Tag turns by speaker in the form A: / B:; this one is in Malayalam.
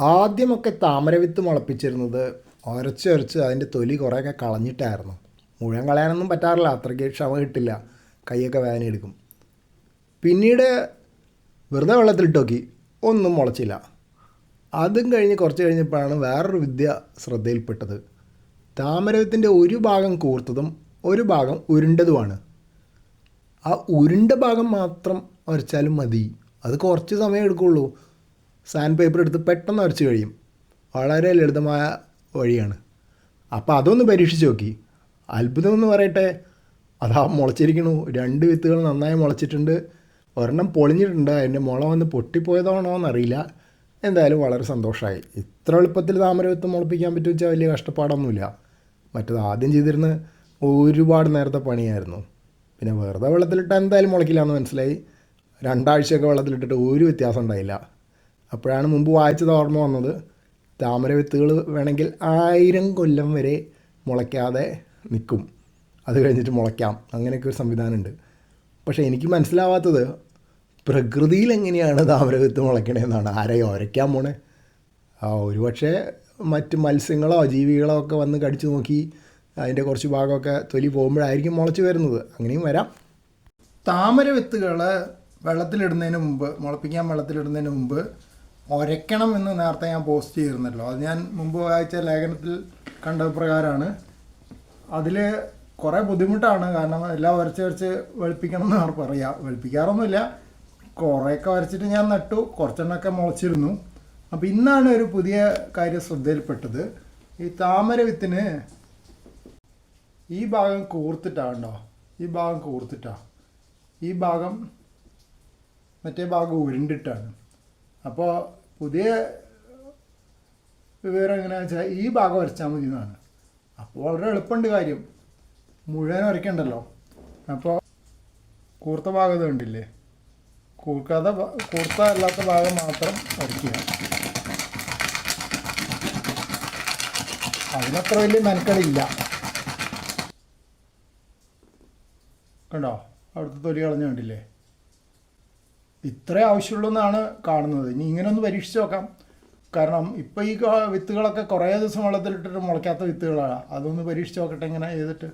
A: ആദ്യമൊക്കെ താമരവിത്ത് മുളപ്പിച്ചിരുന്നത് ഉരച്ചൊരച്ച് അതിന്റെ തൊലി കുറേയൊക്കെ കളഞ്ഞിട്ടായിരുന്നു. മുഴുവൻ കളയാനൊന്നും പറ്റാറില്ല അത്രയ്ക്ക് ക്ഷമ കിട്ടില്ല. കൈയൊക്കെ വേദന എടുക്കും. പിന്നീട് വെറുതെ വെള്ളത്തിലിട്ട് നോക്കി ഒന്നും മുളച്ചില്ല. അതും കഴിഞ്ഞ് കുറച്ച് കഴിഞ്ഞപ്പോഴാണ് വേറൊരു വിദ്യ ശ്രദ്ധയിൽപ്പെട്ടത്. താമരവിത്തിന്റെ ഒരു ഭാഗം കൂർത്തതും ഒരു ഭാഗം ഉരുണ്ടതുമാണ്. ആ ഉരുണ്ട ഭാഗം മാത്രം വരച്ചാലും മതി. അത് കുറച്ച് സമയം എടുക്കുള്ളൂ. സാൻഡ് പേപ്പർ എടുത്ത് പെട്ടെന്ന് വരച്ച് കഴിയും. വളരെ ലളിതമായ വഴിയാണ്. അപ്പോൾ അതൊന്ന് പരീക്ഷിച്ച് നോക്കി. അത്ഭുതം എന്ന് പറയട്ടെ അതാ മുളച്ചിരിക്കണു. രണ്ട് വിത്തുകൾ നന്നായി മുളച്ചിട്ടുണ്ട്. ഒരെണ്ണം പൊളിഞ്ഞിട്ടുണ്ട്. അതിന്റെ മുള വന്ന് പൊട്ടിപ്പോയതാണോ എന്നറിയില്ല എന്തായാലും വളരെ സന്തോഷമായി ഇത്ര എളുപ്പത്തിൽ താമര വിത്ത് മുളപ്പിക്കാൻ പറ്റുമെന്ന് വെച്ചാൽ വലിയ കഷ്ടപ്പാടൊന്നുമില്ല. മറ്റത് ആദ്യം ചെയ്തിരുന്ന ഒരുപാട് നേരത്തെ പണിയായിരുന്നു. പിന്നെ വെറുതെ വെള്ളത്തിലിട്ടാൽ എന്തായാലും മുളയ്ക്കില്ല എന്ന് മനസ്സിലായി. രണ്ടാഴ്ചയൊക്കെ വെള്ളത്തിലിട്ടിട്ട് ഒരു വ്യത്യാസം ഉണ്ടായില്ല. അപ്പോഴാണ് മുമ്പ് വായിച്ചത് ഓർമ്മ വന്നത്. താമര വിത്തുകൾ വേണമെങ്കിൽ ആയിരം കൊല്ലം വരെ മുളയ്ക്കാതെ നിൽക്കും. അത് കഴിഞ്ഞിട്ട് മുളയ്ക്കാം. അങ്ങനെയൊക്കെ ഒരു സംവിധാനമുണ്ട്. പക്ഷേ എനിക്ക് മനസ്സിലാവാത്തത് പ്രകൃതിയിൽ എങ്ങനെയാണ് താമര വിത്ത് മുളയ്ക്കണതെന്നാണ് ആരെയും ഒരയ്ക്കാൻ പോണേ? ആ ഒരുപക്ഷെ മറ്റ് മത്സ്യങ്ങളോ ജീവികളോ ഒക്കെ വന്ന് കടിച്ചു നോക്കി അതിന്റെ കുറച്ച് ഭാഗമൊക്കെ തൊലി പോകുമ്പോഴായിരിക്കും മുളച്ച് വരുന്നത്. അങ്ങനെയും വരാം. താമര വിത്തുകൾ വെള്ളത്തിലിടുന്നതിന് മുമ്പ് മുളപ്പിക്കാൻ വെള്ളത്തിലിടുന്നതിന് മുമ്പ് ഒരയ്ക്കണം എന്ന് നേരത്തെ ഞാൻ പോസ്റ്റ് ചെയ്തിരുന്നല്ലോ. അത് ഞാൻ മുമ്പ് വായിച്ച ലേഖനത്തിൽ കണ്ട പ്രകാരമാണ്. അതിൽ കുറേ ബുദ്ധിമുട്ടാണ്. കാരണം എല്ലാം വരച്ച് വരച്ച് വെളുപ്പിക്കണം എന്ന് അവർ പറയാം. വെളുപ്പിക്കാറൊന്നുമില്ല. കുറേയൊക്കെ വരച്ചിട്ട് ഞാൻ നട്ടു. കുറച്ചെണ്ണമൊക്കെ മുളച്ചിരുന്നു. അപ്പോൾ ഇന്നാണ് ഒരു പുതിയ കാര്യം ശ്രദ്ധയിൽപ്പെട്ടത്. ഈ താമര വിത്തിന് ഈ ഭാഗം കൂർത്തിട്ടാണ്ടോ ഈ ഭാഗം കൂർത്തിട്ടാ. ഈ ഭാഗം മറ്റേ ഭാഗം ഉരുണ്ടിട്ടാണ്. അപ്പോൾ പുതിയ വിവരം എങ്ങനെയാണെന്ന് വെച്ചാൽ ഈ ഭാഗം വരച്ചാൽ മതി എന്നാണ്. അപ്പോൾ വളരെ എളുപ്പമുണ്ട് കാര്യം. മുഴുവൻ വരയ്ക്കണ്ടല്ലോ. അപ്പോൾ കൂർത്ത ഭാഗം ഇത് കണ്ടില്ലേ? കൂർക്കാത്ത കൂർത്ത അല്ലാത്ത ഭാഗം മാത്രം വരയ്ക്കുക. അതിനത്ര വലിയ മെനക്കടില്ല. കണ്ടോ? അവിടുത്തെ തൊലി കളഞ്ഞു കണ്ടില്ലേ? ഇത്രേ ആവശ്യമുള്ളൂ എന്നാണ് കാണുന്നത്. ഇനി ഇങ്ങനെ ഒന്ന് പരീക്ഷിച്ച് നോക്കാം. കാരണം ഇപ്പോൾ ഈ വിത്തുകളൊക്കെ കുറേ ദിവസം വെള്ളത്തിലിട്ടിട്ട് മുളയ്ക്കാത്ത വിത്തുകളാണ്. അതൊന്ന് പരീക്ഷിച്ച് നോക്കട്ടെ ഇങ്ങനെ ചെയ്തിട്ട്.